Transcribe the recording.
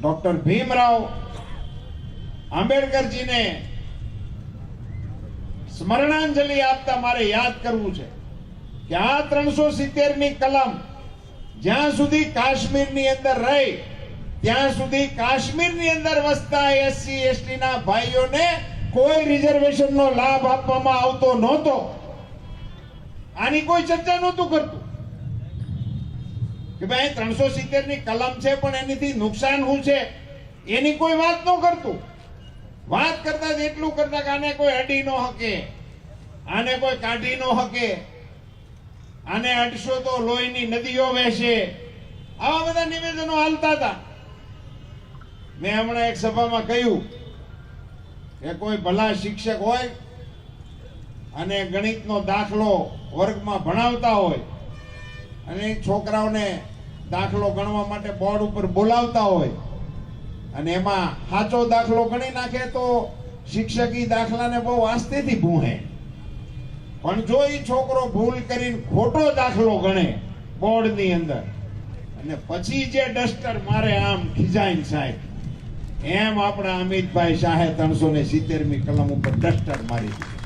Doctor Bhimrao આંબેડકરજીને સ્મરણાંજલિ આપતા મારે યાદ કરવું છે કે આ ત્રણસો સિત્તેરની કલમ જ્યાં સુધી કાશ્મીરની અંદર રહી, ત્યાં સુધી કાશ્મીરની અંદર વસતા એસસી એસટી ના ભાઈઓને કોઈ રિઝર્વેશન નો લાભ આપવામાં આવતો નહોતો. આની કોઈ ચર્ચા નહોતું કરતું. કે ભાઈ, ત્રણસો સિત્તેરની કલમ છે, પણ એનીથી નુકસાન શું છે? એની કોઈ વાત ન કરતું. વાત કરતા જ એટલું કરતા કે આને કોઈ અડી ન હકે. આને કોઈ કાઢી ન હકે. આને અડશો તો લોહીની નદીઓ વહેશે. આવા બધા નિવેદનો હાલતા હતા. મેં હમણાં એક સભામાં કહ્યું કે કોઈ ભલા શિક્ષક હોય અને ગણિતનો દાખલો વર્ગમાં ભણાવતા હોય અને છોકરાઓને દાખલો ગણવા માટે બોર્ડ ઉપર બોલાવતા હોય. અને એમાં સાચો દાખલો ગણી નાખે તો શિક્ષક દાખલાને બહુ આસ્તેથી ભૂહે. પણ જો એ છોકરો ભૂલ કરીને ખોટો દાખલો ગણે બોર્ડની અંદર, અને પછી જે ડસ્ટર મારે આમ ખીજાઈને સાહેબ, એમ આપણા અમિતભાઈ શાહે ત્રણસો ને સિત્તેરમી કલમ ઉપર ડસ્ટર મારી દીધું.